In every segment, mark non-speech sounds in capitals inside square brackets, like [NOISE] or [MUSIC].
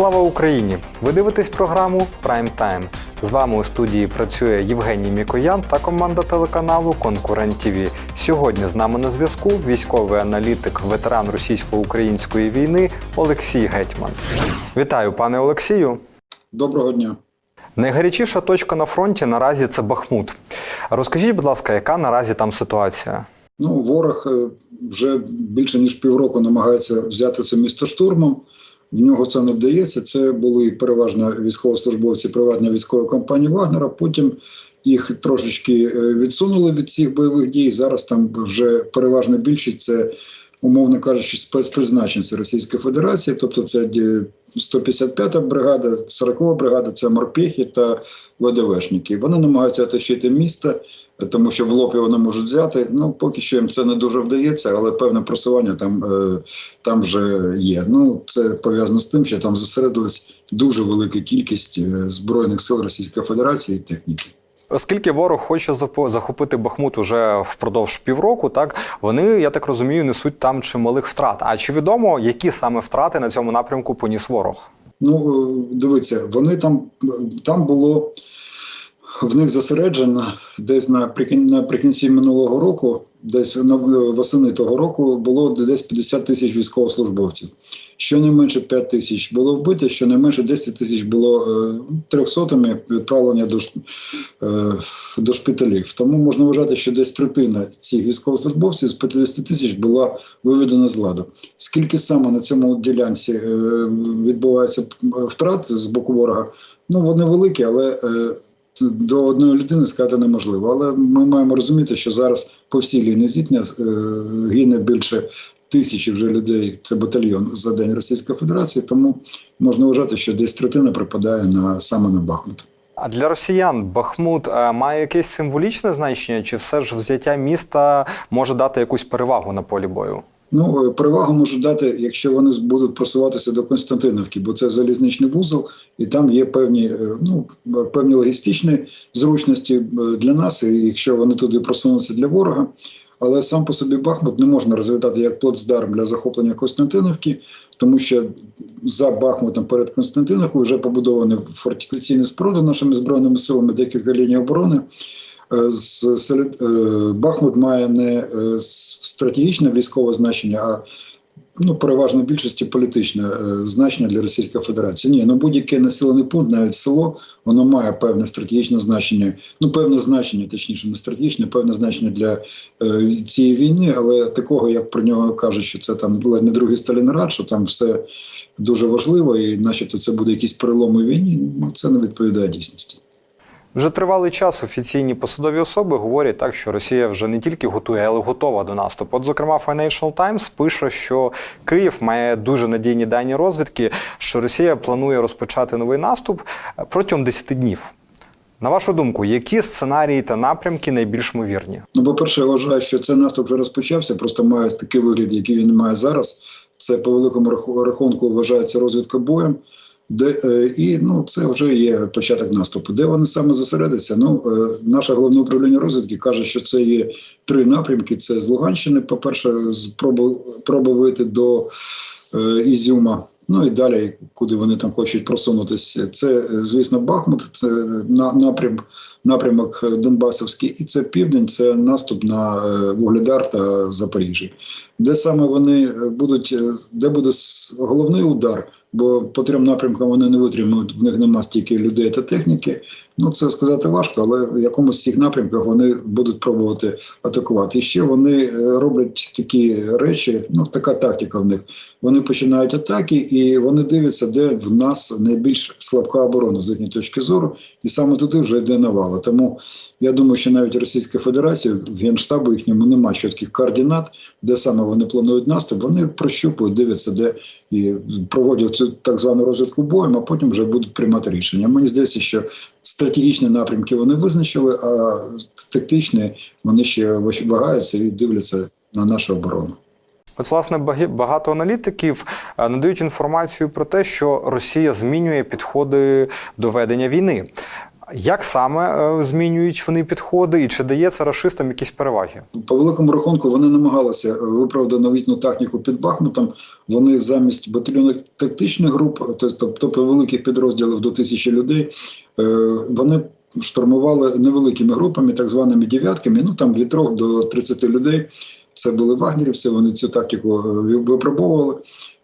Слава Україні! Ви дивитесь програму Прайм Тайм. З вами у студії працює Євгеній Мікоян та команда телеканалу Конкурент ТВ. Сьогодні з нами на зв'язку військовий аналітик, ветеран російсько-української війни Олексій Гетьман. Вітаю, пане Олексію. Доброго дня. Найгарячіша точка на фронті наразі це Бахмут. Розкажіть, будь ласка, яка наразі там ситуація? Ну, ворог е, вже більше ніж півроку намагається взяти це місто штурмом. В нього це не вдається. Це були переважно військовослужбовці приватної військової компанії Вагнера. Потім їх трошечки е, відсунули від цих бойових дій. Зараз там вже переважна більшість це, умовно кажучи, спецпризначенці Російської Федерації, тобто це е, 155-та бригада, 40-та бригада, це морпехи та ВДВшники. Вони намагаються оточити місто, тому що в його не можуть взяти. Ну поки що їм це не дуже вдається, але певне просування там, е, там вже є. Ну це пов'язано з тим, що там зосередилась дуже велика кількість е, збройних сил Російської Федерації і техніки. Оскільки ворог хоче захопити Бахмут уже впродовж півроку, так вони, я так розумію, несуть там чималих втрат. А чи відомо, які саме втрати на цьому напрямку поніс ворог? Ну, е, дивіться, вони там там було в них зосереджено десь наприкін- наприкінці минулого року, десь восени того року було десь 50 тисяч військовослужбовців. Щонайменше 5 тисяч було вбито, щонайменше 10 тисяч було е, трьохсотими відправлення до, е, до шпиталів. Тому можна вважати, що десь третина цих військовослужбовців з 50 тисяч була виведена з ладу. Скільки саме на цьому ділянці е, відбувається втрат з боку ворога? Ну вони великі, але до одної людини сказати неможливо. Але ми маємо розуміти, що зараз по всій лінії зіткнення е, гине більше тисячі вже людей. Це батальйон за день Російської Федерації. Тому можна вважати, що десь третина припадає на саме на Бахмут. А для росіян Бахмут е, має якесь символічне значення, чи все ж взяття міста може дати якусь перевагу на полі бою? Ну, е, перевагу можуть дати, якщо вони будуть просуватися до Константиновки, бо це залізничний вузол, і там є певні, е, ну, певні логістичні зручності е, для нас, і якщо вони туди просунуться для ворога. Але сам по собі Бахмут не можна розглядати як плацдарм для захоплення Константиновки, тому що за Бахмутом перед Константиновкою вже побудовані фортифікаційні споруди нашими збройними силами, декілька ліній оборони. Е, серед, е, Бахмут має не е, стратегічне військове значення, а ну, переважно в більшості політичне значення для Російської Федерації. Ні, ну будь-який населений пункт, навіть село, воно має певне стратегічне значення, ну певне значення, точніше, не стратегічне, певне значення для е, цієї війни, але такого, як про нього кажуть, що це там ледь не другий Сталінград, що там все дуже важливо, і начебто це буде якісь переломи війні, ну, це не відповідає дійсності. Вже тривалий час офіційні посадові особи говорять так, що Росія вже не тільки готує, але готова до наступу. От, зокрема, Financial Times пише, що Київ має дуже надійні дані розвідки, що Росія планує розпочати новий наступ е, протягом 10 днів. На вашу думку, які сценарії та напрямки найбільш ймовірні? Ну, по-перше, я вважаю, що цей наступ вже розпочався, просто має такий вигляд, який він має зараз. Це по великому рахунку вважається розвідка боєм. Де, е, і ну, це вже є початок наступу. Де вони саме зосередяться? Ну, е, наше головне управління розвідки каже, що це є три напрямки: це з Луганщини, по-перше, спробу спроба вийти до е, Ізюма. Ну і далі, куди вони там хочуть просунутися. Це, звісно, Бахмут, це напрям, напрямок Донбасовський, і це південь, це наступ на е, Вугледар та Запоріжжя. Де саме вони е, будуть, е, де буде головний удар, бо по трьом напрямкам вони не витримують, в них нема стільки людей та техніки. Ну це сказати важко, але в якомусь з цих напрямках вони будуть пробувати атакувати. І ще вони е, роблять такі речі, ну така тактика в них. Вони починають атаки, і вони дивляться, де в нас найбільш слабка оборона з їхньої точки зору, і саме туди вже йде навала. Тому я думаю, що навіть Російська Федерація в генштабу їхньому немає чітких координат, де саме вони планують наступ. Вони прощупують, дивляться, де і проводять цю так звану розвідку боєм, а потім вже будуть приймати рішення. Мені здається, що стратегічні напрямки вони визначили, а тактичні вони ще вагаються і дивляться на нашу оборону. От, власне, багато аналітиків е, надають інформацію про те, що Росія змінює підходи до ведення війни. Як саме е, змінюють вони підходи, і чи дає це рашистам якісь переваги? По великому рахунку вони намагалися виправдати новітну техніку під Бахмутом. Вони замість батальйонних тактичних груп, тобто, великих підрозділів до тисячі людей, е, вони штурмували невеликими групами, так званими дев'ятками. Ну там від 3 до 30 людей. Це були вагнерівці. Вони цю тактику е, випробовували.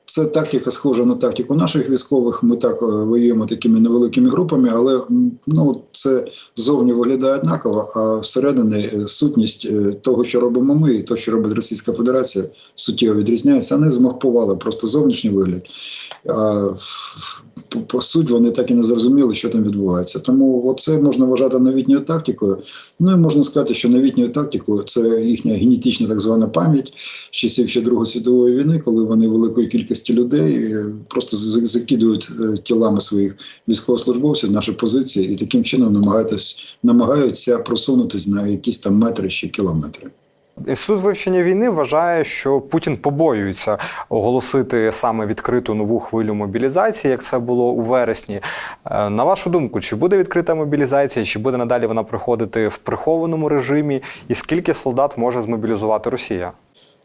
Це тактика схожа на тактику наших військових. Ми так е, воюємо такими невеликими групами, але ну це зовні виглядає однаково. А всередині е, сутність е, того, що робимо ми, і то, що робить Російська Федерація, суттєво відрізняється. Вони змахпували просто зовнішній вигляд. А по, суть вони так і не зрозуміли, що там відбувається. Тому це можна вважати новітньою тактикою. Ну і можна сказати, що новітньою тактикою це їхня генетична так звана пам'ять з часів ще Другої світової війни, коли вони великої кількості людей е, просто закидують е, тілами своїх військовослужбовців наші позиції і таким чином намагаються, просунутись на якісь там метри ще кілометри. Інститут вивчення війни вважає, що Путін побоюється оголосити саме відкриту нову хвилю мобілізації, як це було у вересні. Е, На вашу думку, чи буде відкрита мобілізація, чи буде надалі вона проходити в прихованому режимі, і скільки солдат може змобілізувати Росія?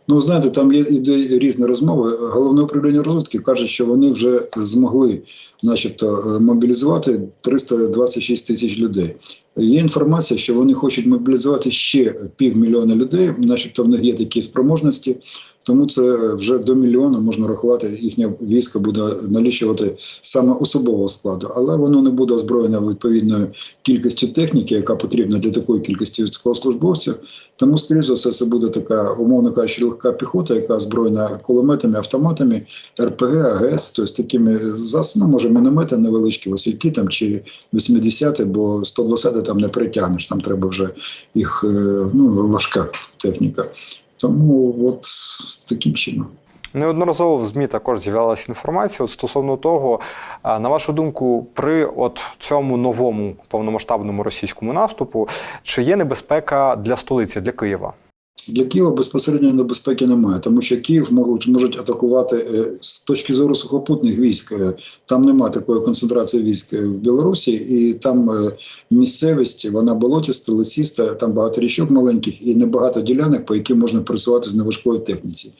Ну, знаєте, там є іде різні розмови. Головне управління розвитки каже, що вони вже змогли, начебто, е, мобілізувати 326 тисяч людей. Є інформація, що вони хочуть мобілізувати ще півмільйона людей, начебто в них є такі спроможності, тому це вже до мільйона можна рахувати. Їхнє військо буде налічувати саме особового складу, але воно не буде озброєне відповідною кількістю техніки, яка потрібна для такої кількості військовослужбовців. Тому, скоріше за все, це буде така, умовно кажучи, легка піхота, яка озброєна кулеметами, автоматами, РПГ, АГС, тобто такими засобами, може міномети невеличкі, васильки там чи 80 бо 120 там не притягнеш, там треба вже їх е, ну, важка техніка. Тому от таким чином. Неодноразово в ЗМІ також з'являлася інформація от стосовно того, на вашу думку, при от цьому новому повномасштабному російському наступу, чи є небезпека для столиці, для Києва? Для Києва безпосередньо небезпеки немає, тому що Київ можуть, можуть атакувати е, з точки зору сухопутних військ. е, Там немає такої концентрації військ е, в Білорусі, і там місцевість вона болотіста, лисіста, там багато річок маленьких і небагато ділянок, по яким можна пересуватися з неважкою техніці.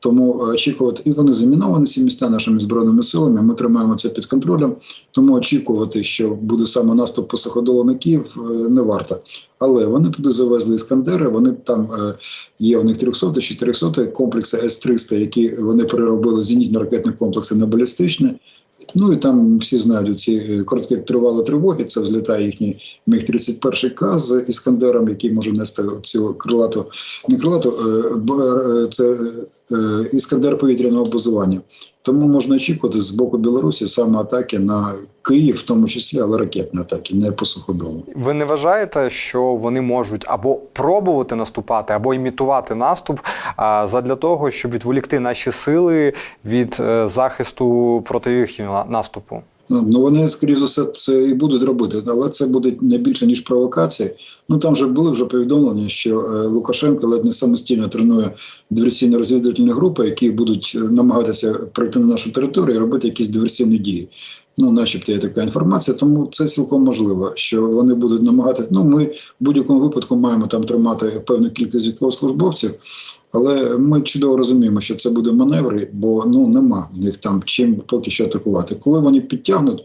Тому е, очікувати, і вони заміновані ці міста нашими збройними силами. Ми тримаємо це під контролем. Тому очікувати, що буде саме наступ по суходолу на Київ, е, не варто. Але вони туди завезли іскандери. Вони там е, є в них 300 чи 400 комплекси С-300, які вони переробили зенітні ракетні комплекси на балістичні. Ну і там всі знають ці короткі тривали тривоги. Це взлітає їхній міг 31 К з іскандером, який може нести цю крилату, не крилату, е, е, це е, іскандер повітряного базування. Тому можна очікувати з боку Білорусі саме атаки на Київ, в тому числі, але ракетні атаки, не по суходолу. Ви не вважаєте, що вони можуть або пробувати наступати, або імітувати наступ задля того, щоб відволікти наші сили від е, захисту проти їхнього наступу? Ну вони скоріше за все це і будуть робити, але це буде не більше ніж провокація. Ну там вже були вже повідомлення, що е, Лукашенко ледь не самостійно тренує диверсійно-розвідувальні групи, які будуть е, намагатися пройти на нашу територію і робити якісь диверсійні дії. Ну, начебто є така інформація, тому це цілком можливо, що вони будуть намагатися. Ну, ми в будь-якому випадку маємо там тримати певну кількість військовослужбовців, але ми чудово розуміємо, що це буде маневри, бо ну нема в них там чим поки що атакувати. Коли вони підтягнуть,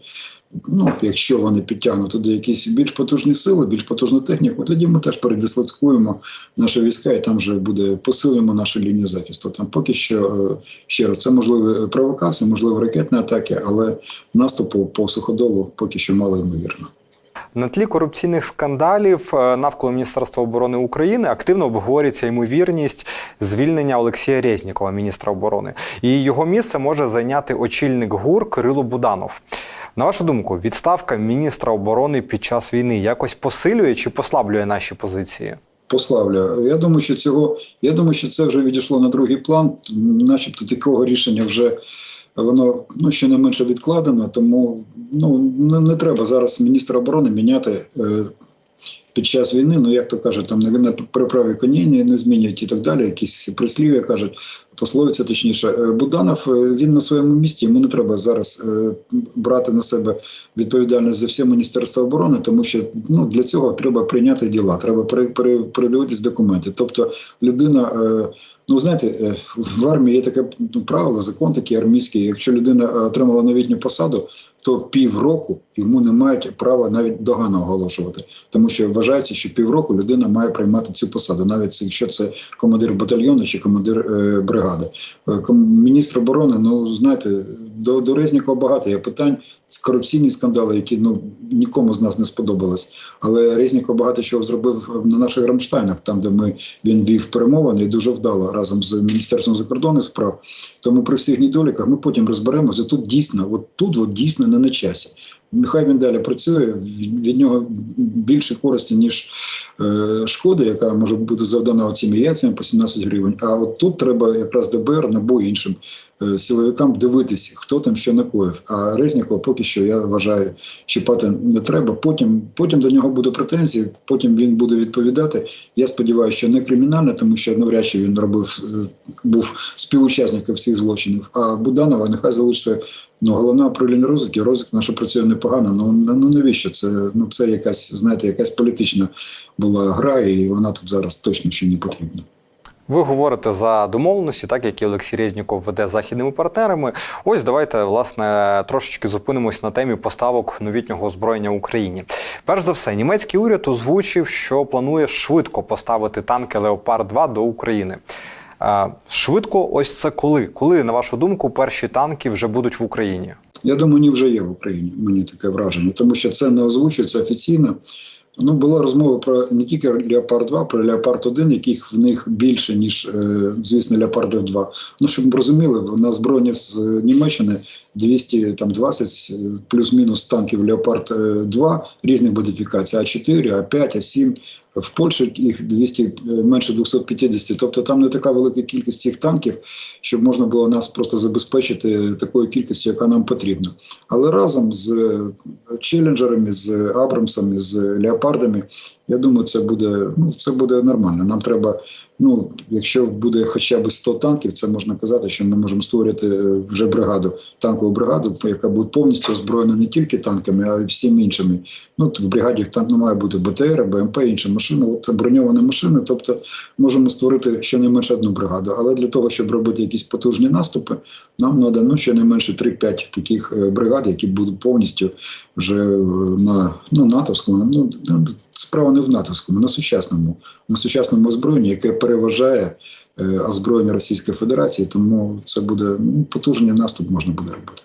ну якщо вони підтягнуть туди якісь більш потужні сили, більш потужну техніку, тоді ми теж передислоцькуємо наші війська, і там вже буде посилюємо нашу лінію захисту. Там поки що е, ще раз це можливі провокації, можливо, ракетні атаки, але наступу по суходолу поки що мало ймовірно. На тлі корупційних скандалів е, навколо Міністерства оборони України активно обговорюється ймовірність звільнення Олексія Резнікова, міністра оборони. І його місце може зайняти очільник ГУР Кирило Буданов. На вашу думку, відставка міністра оборони під час війни якось посилює чи послаблює наші позиції? Пославлю. Я думаю, що цього я думаю, що це вже відійшло на другий план, начебто такого рішення вже. Воно ну щонайменше відкладено, тому ну не, не треба зараз міністра оборони міняти. Е, під час війни, ну як то кажуть, там на, на приправі коней не, не змінюють і так далі. Якісь прислів'я кажуть, пословиця точніше. Е, Буданов е, він на своєму місці. Йому не треба зараз е, брати на себе відповідальність за все міністерство оборони, тому що ну для цього треба прийняти діла, треба пере, пере, передивитись документи. Тобто людина. Е, Ну, знаєте, е, в армії є таке ну, правило, закон такий армійський. Якщо людина е, отримала новітню посаду, то півроку йому не мають права навіть догану оголошувати, тому що вважається, що півроку людина має приймати цю посаду, навіть якщо це командир батальйону чи командир е, бригади. Е, міністр оборони, ну знаєте, до, до Резнікова багато є питань. Корупційні скандали, які ну нікому з нас не сподобались. Але Резніков багато чого зробив на наших Рамштайнах, там де ми він вів перемовини і дуже вдало разом з міністерством закордонних справ. Тому при всіх недоліках ми потім розберемося. Тут дійсно, от тут от дійсно не на часі. Нехай він далі працює. Від нього більше користі, ніж е, шкода, яка може бути завдана цими яйцями по 17 гривень. А от тут треба якраз ДБР, НАБУ іншим силовикам дивитись, хто там що накоїв. А Резнікова поки що я вважаю, чіпати не треба. Потім, потім до нього буде претензії, потім він буде відповідати. Я сподіваюся, що не кримінально, тому що навряд чи він робив е, був співучасником цих злочинів. А Буданова нехай залишиться. Ну, головна управління розвитки, розвиток наша працює непогано. Ну ну навіщо це? Ну це якась, знаєте, якась політична була гра, і вона тут зараз точно ще не потрібна. Ви говорите за домовленості, так які Олексій Резніков веде з західними партнерами. Ось давайте власне трошечки зупинимось на темі поставок новітнього озброєння Україні. Перш за все, німецький уряд озвучив, що планує швидко поставити танки Леопард 2 до України. Швидко, ось це коли? Коли, на вашу думку, перші танки вже будуть в Україні? Я думаю, вони вже є в Україні. Мені таке враження, тому що це не озвучується офіційно. Ну, була розмова про не тільки Леопард 2, про Леопард 1, яких в них більше, ніж, е, звісно, Леопардів 2. Ну, щоб ми розуміли, на збройні з е, Німеччини 220 е, плюс-мінус танків Леопард 2 різних модифікацій, А4, А5, А7. В Польщі їх 200, е, менше 250. Тобто там не така велика кількість цих танків, щоб можна було нас просто забезпечити такою кількістю, яка нам потрібна. Але разом з е, челенджерами, з Абрамсами, з Леопардами, я думаю, це буде, ну, це буде нормально. Нам треба, ну, якщо буде хоча б 100 танків, це можна казати, що ми можемо створити е, вже бригаду, танкову бригаду, яка буде повністю озброєна не тільки танками, а й всіми іншими. Ну, в бригаді там ну, має бути БТР, БМП, інші машини, от броньовані машини. Тобто можемо створити щонайменше одну бригаду. Але для того, щоб робити якісь потужні наступи, нам треба ну, щонайменше 3-5 таких е, бригад, які будуть повністю вже е, на ну, натовському. Ну, справа не в натовському, на сучасному, на сучасному озброєнні, яке переважає е, озброєння Російської Федерації, тому це буде ну, потужний наступ можна буде робити.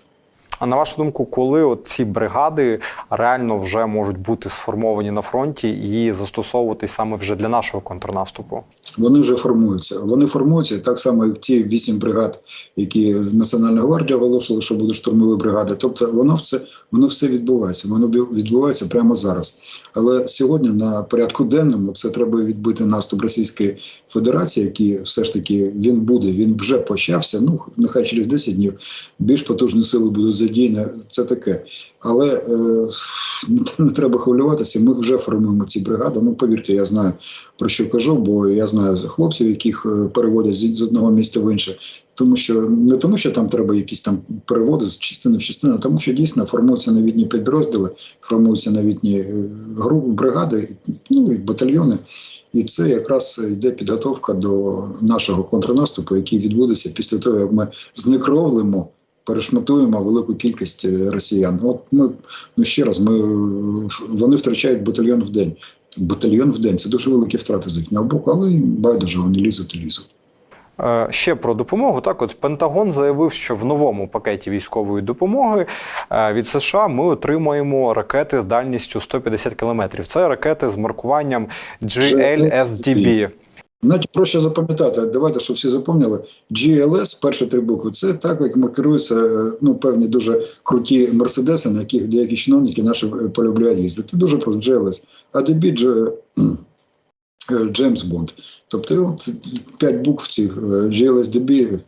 А на вашу думку, коли от ці бригади реально вже можуть бути сформовані на фронті і застосовуватись саме вже для нашого контрнаступу? Вони вже формуються. Вони формуються так само, як ті вісім бригад, які Національна гвардія оголошувала, що будуть штурмові бригади. Тобто воно все воно все відбувається. Воно відбувається прямо зараз. Але сьогодні на порядку денному це треба відбити наступ Російської Федерації, який все ж таки він буде. Він вже почався. Ну нехай через 10 днів більш потужні сили будуть задіяні. Це таке. Але е, [LAUGHS] не треба хвилюватися. Ми вже формуємо ці бригади. Ну повірте, я знаю про що кажу, бо я знаю хлопців, яких е, переводять з, одного місця в інше. Тому що не тому, що там треба якісь там переводи з частини в частину, а тому що дійсно формуються новітні підрозділи, формуються новітні е, групи, бригади, ну і батальйони. І це якраз йде підготовка до нашого контрнаступу, який відбудеться після того, як ми знекровлимо. Перешматуємо велику кількість е, росіян. От ми ну ще раз, ми вони втрачають батальйон в день. Батальйон в день це дуже великі втрати з їхнього боку, але їм байдуже вони лізуть і лізуть. Е, Ще про допомогу. Так, от Пентагон заявив, що в новому пакеті військової допомоги е, від США ми отримаємо ракети з дальністю 150 кілометрів. Це ракети з маркуванням GLSDB. Навіть проще запам'ятати. Давайте, щоб всі запам'ятали. GLS, перші три букви, це так, як маркируються ну, певні дуже круті мерседеси, на яких деякі чиновники наші полюбляють їздити. Це Дуже просто GLS. А DB Джеймс Бонд. Тобто п'ять букв цих GLSDB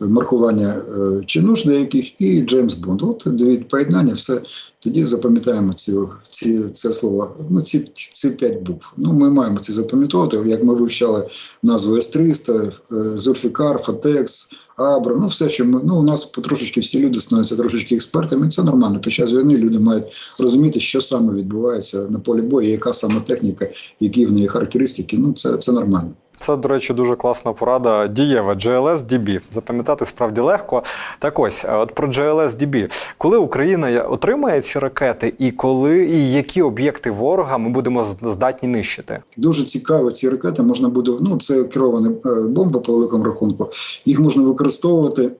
маркування е, чинуш деяких і Джеймс Бонд. От дві поєднання, все тоді запам'ятаємо ці, ці це слово. Ну ці, ці п'ять букв. Ну ми маємо це запам'ятовувати. Як ми вивчали назву С-300, е, Зульфікар, Фатекс, Абра, ну все, що ми ну у нас потрошечки всі люди становляться трошечки експертами. Це нормально. Під час війни люди мають розуміти, що саме відбувається на полі бою, яка саме техніка, які в неї характеристики. Ну це, це нормально. Це, до речі, дуже класна порада. Дієва GLS DB. Запам'ятати справді легко. Так ось, от про GLS DB. Коли Україна отримає ці ракети, і коли і які об'єкти ворога ми будемо здатні нищити? Дуже цікаво ці ракети можна буде. Ну це керована бомба по великому рахунку. Їх можна використовувати.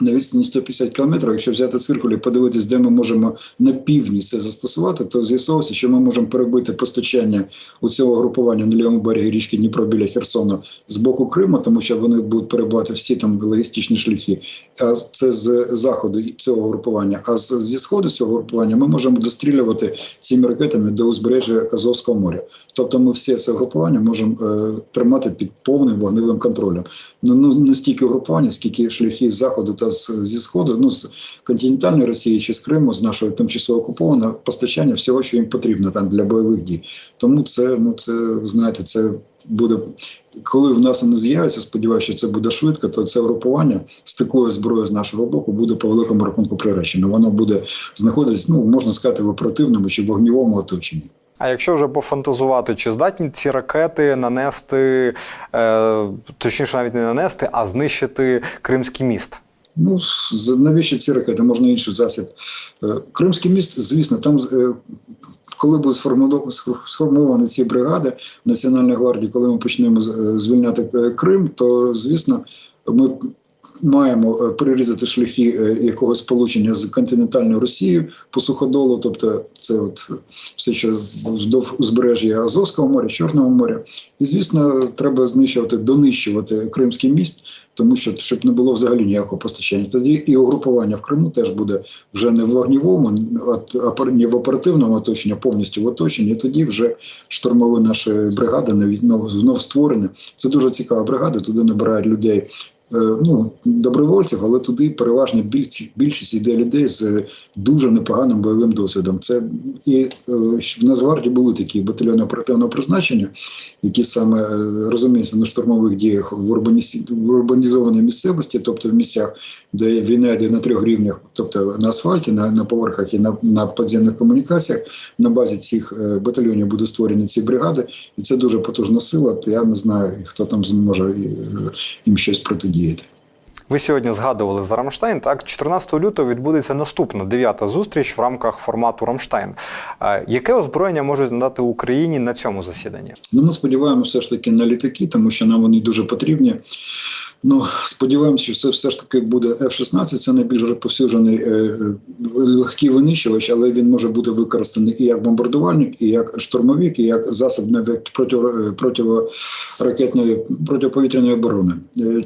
На відстані 150 кілометрів, якщо взяти циркуль і подивитись, де ми можемо на півдні це застосувати, то з'ясовується, що ми можемо перебити постачання у цього групування на лівому берегі річки Дніпро біля Херсону з боку Криму, тому що вони будуть перебувати всі там логістичні шляхи. А це з заходу цього групування. А зі сходу цього групування ми можемо дострілювати цими ракетами до узбережжя Азовського моря. Тобто ми все це групування можемо е, тримати під повним вогневим контролем. Ну, ну не стільки групування, скільки шляхи заходу та з, зі сходу, ну з континентальної Росії чи з Криму, з нашої тимчасово окупованого постачання всього, що їм потрібно там для бойових дій. Тому це, ну це знаєте, це буде. Коли в нас не з'явиться, сподіваюся, що це буде швидко, то це групування з такою зброєю з нашого боку буде по великому рахунку приречено. Воно буде знаходитись, ну можна сказати, в оперативному чи вогнівому оточенні. А якщо вже пофантазувати, чи здатні ці ракети нанести, е, точніше, навіть не нанести, а знищити Кримський міст? Ну, навіщо ці ракети? Можна інший засіб. Е, Кримський міст, звісно, там, е, коли будуть сформовані ці бригади Національної гвардії, коли ми почнемо е, звільняти Крим, то звісно, ми маємо е, перерізати шляхи е, якогось сполучення з континентальною Росією по суходолу, тобто це от е, все, що вздовж узбережжя Азовського моря, Чорного моря. І звісно, треба знищувати, донищувати Кримський міст, тому що щоб не було взагалі ніякого постачання. Тоді і угрупування в Криму теж буде вже не в вогнівому, а не в оперативному оточенні, а повністю в оточенні. Тоді вже штурмові наші бригади навіть знов, створені. Це дуже цікава бригада. Туди набирають людей. Е, Ну, добровольців, але туди переважно більшість, більшість йде людей з дуже непоганим бойовим досвідом. Це і е, в Нацгвардії були такі батальйони оперативного призначення, які саме е, розуміються на штурмових діях в, урбанісі... в урбанізованій місцевості, тобто в місцях, де війна йде на трьох рівнях, тобто на асфальті, на, на поверхах і на, на підземних комунікаціях. На базі цих батальйонів будуть створені ці бригади, і це дуже потужна сила. Я не знаю, хто там зможе їм щось протидіяти. Ви сьогодні згадували за Рамштайн. Так, 14 лютого відбудеться наступна дев'ята зустріч в рамках формату Рамштайн. Яке озброєння можуть надати Україні на цьому засіданні? Ну, ми сподіваємося все ж таки на літаки, тому що нам вони дуже потрібні. Ну, сподіваємося, що це все ж таки буде F-16, це найбільш розповсюджений е, е, легкий винищувач, але він може бути використаний і як бомбардувальник, і як штурмовик, і як засіб е, протиракетної протиповітряної оборони.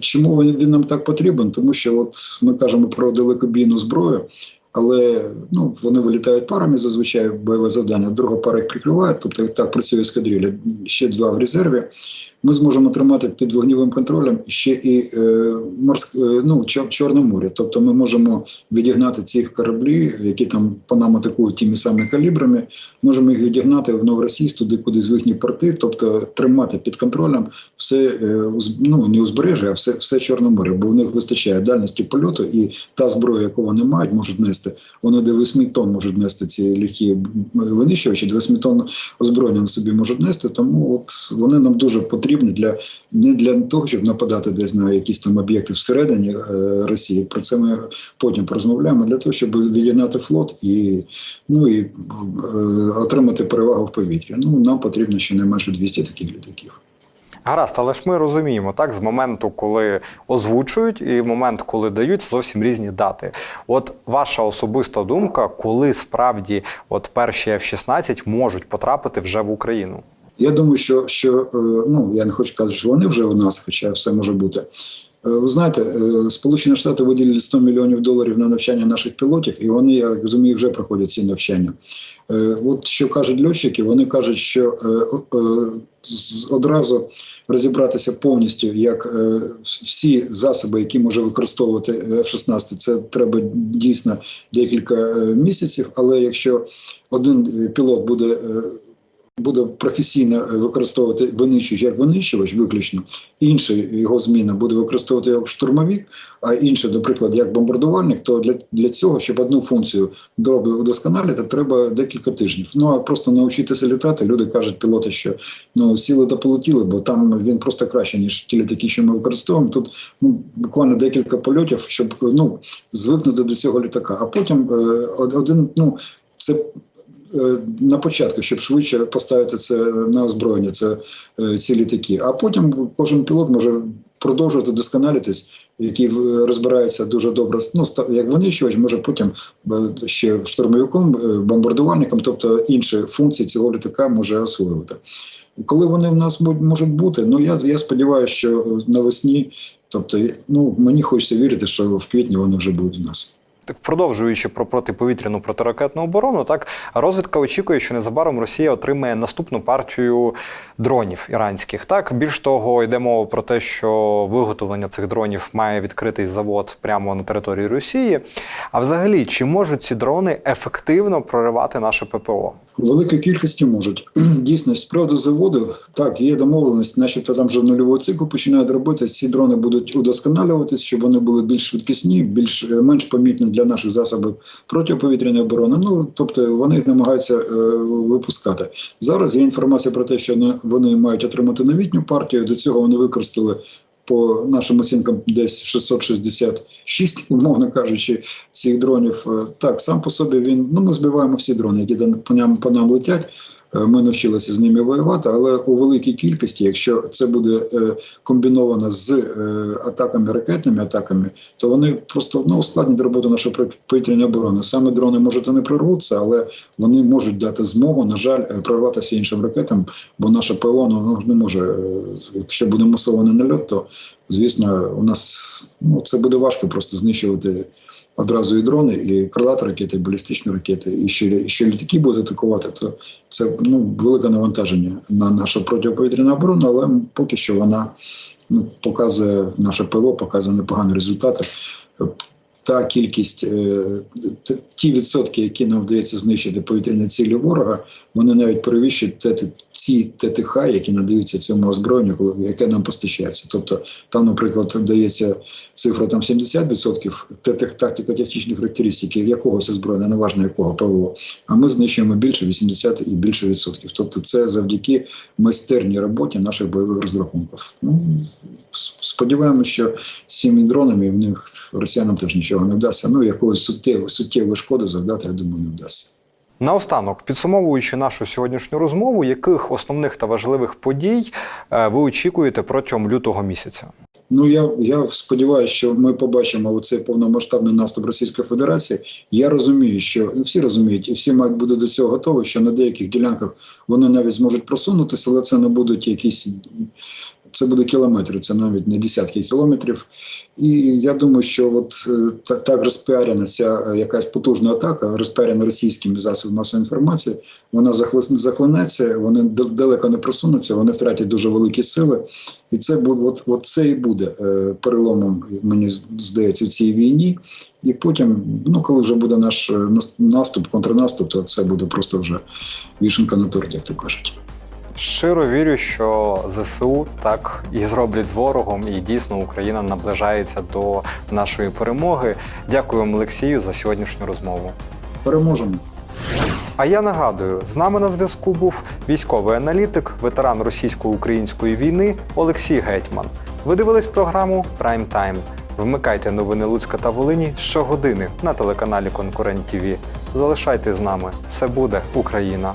Чому він нам так потрібен? Тому що от ми кажемо про далекобійну зброю. Але ну вони вилітають парами зазвичай бойове завдання. Друга пара їх прикриває, тобто так працює ескадрилля. Ще два в резерві. Ми зможемо тримати під вогнівим контролем ще і е, морськ, е, ну, Чор- Чорне море. Тобто ми можемо відігнати ці кораблі, які там по нам атакують тими самими калібрами. Можемо їх відігнати в Новоросійськ, туди кудись в їхні порти, тобто тримати під контролем все е, ну, не узбережжя, а все, все Чорне море, бо в них вистачає дальності польоту, і та зброя, яку вони мають, можуть нести. Вони до 8 тонн можуть нести ці легкі винищувачі, до 8 тонн озброєння на собі можуть нести. Тому от вони нам дуже потрібні для не для того, щоб нападати десь на якісь там об'єкти всередині е, Росії. Про це ми потім порозмовляємо. Для того, щоб відігнати флот і ну і е, отримати перевагу в повітрі. Ну нам потрібно щонайменше 200 таких літаків. Гаразд, але ж ми розуміємо, так, з моменту, коли озвучують, і момент, коли дають, зовсім різні дати. От ваша особиста думка, коли справді от перші F-16 можуть потрапити вже в Україну? Я думаю, що, що е, ну я не хочу казати, що вони вже у нас, хоча все може бути. Ви знаєте, е, Сполучені Штати виділили 100 мільйонів доларів на навчання наших пілотів, і вони, я розумію, вже проходять ці навчання. Е, От що кажуть льотчики, вони кажуть, що е, е, одразу розібратися повністю, як е, всі засоби, які може використовувати F-16, це треба дійсно декілька е, місяців. Але якщо один е, пілот буде. Буде професійно е, використовувати винищувач як винищувач виключно, інший його зміна буде використовувати як штурмовик, а інший, наприклад, як бомбардувальник, то для, для цього, щоб одну функцію добре удосконалити, треба декілька тижнів. Ну а просто навчитися літати. Люди кажуть, пілоти, що ну сіли та полетіли, бо там він просто краще, ніж ті літаки, що ми використовуємо. Тут ну буквально декілька польотів, щоб ну звикнути до цього літака. А потім е, один, ну це. Е, На початку, щоб швидше поставити це на озброєння, це е, ці літаки. А потім кожен пілот може продовжувати досконалитись, який е, розбирається дуже добре. Ну як винищувач, може потім ще штурмовиком, бомбардувальником, тобто інші функції цього літака може освоювати. Коли вони в нас можуть бути, ну я, я сподіваюся, що навесні, тобто, ну мені хочеться вірити, що в квітні вони вже будуть у нас. Продовжуючи про протиповітряну протиракетну оборону, так розвідка очікує, що незабаром Росія отримає наступну партію дронів іранських. Так більш того, йде мова про те, що виготовлення цих дронів має відкритий завод прямо на території Росії. А взагалі, чи можуть ці дрони ефективно проривати наше ППО? Великій кількості можуть. [CLEARS THROAT] Дійсно, з приводу заводу, так, є домовленість, начебто там вже нульовий цикл починають робити. Ці дрони будуть удосконалюватись, щоб вони були більш швидкісні, більш е, менш помітні для наших засобів протиповітряної оборони. Ну тобто вони їх намагаються е, випускати. Зараз є інформація про те, що вони мають отримати новітню партію. До цього вони використали. По нашим оцінкам, десь 666, умовно кажучи, цих дронів. Е, Так, сам по собі він. Ну, ми збиваємо всі дрони, які по нам летять. Е, Ми навчилися з ними воювати, але у великій кількості, якщо це буде е, комбіновано з е, атаками, ракетними атаками, то вони просто ну, ускладнять роботу нашої повітряної оборони. Саме дрони можуть і не прорвутися, але вони можуть дати змогу, на жаль, прорватися іншим ракетам, бо наша ПВО ну, не може, якщо буде масований нальот, то звісно, у нас ну, це буде важко просто знищувати одразу і дрони, і крилаті ракети, і балістичні ракети, і ще, і ще літаки будуть атакувати, то це ну, велике навантаження на нашу протиповітряну оборону, але поки що вона ну, показує, наше ПВО показує непогані результати. Та кількість, е, ті відсотки, які нам вдається знищити повітряні цілі ворога, вони навіть перевищують ці ТТХ, які надаються цьому озброєнню, яке нам постачається. Тобто там, наприклад, дається цифра там 70% ТТХ тактико-технічних характеристик якогось озброєння, неважно якого ПВО, а ми знищуємо більше 80 і більше відсотків. Тобто це завдяки майстерній роботі наших бойових розрахунків. Ну, сподіваємося, що з цими дронами в них росіянам теж нічого не вдасться. Ну, якогось суттєву суттєвої шкоди завдати, я думаю, не вдасться. Наостанок, підсумовуючи нашу сьогоднішню розмову, яких основних та важливих подій е, ви очікуєте протягом лютого місяця? Ну я, я сподіваюся, що ми побачимо оцей повномасштабний наступ Російської Федерації. Я розумію, що ну, всі розуміють, і всі мають бути до цього готові, що на деяких ділянках вони навіть зможуть просунутися, але це не будуть якісь. Це буде кілометри, це навіть не десятки кілометрів. І я думаю, що от е, так розпіарена ця е, якась потужна атака, розпіарена російськими засобами масової інформації, вона захлинеться, вони далеко не просунуться, вони втратять дуже великі сили. І це буде, от, от це і буде е, переломом, мені здається, в цій війні. І потім, ну коли вже буде наш е, наступ, контрнаступ, то це буде просто вже вішенка на торті, як то кажуть. Щиро вірю, що ЗСУ так і зроблять з ворогом, і дійсно Україна наближається до нашої перемоги. Дякую вам, Олексію, за сьогоднішню розмову. Переможемо. А я нагадую, з нами на зв'язку був військовий аналітик, ветеран російсько-української війни Олексій Гетьман. Ви дивились програму Прайм Тайм. Вмикайте новини Луцька та Волині щогодини на телеканалі Конкурент ТВ. Залишайтесь з нами. Все буде Україна.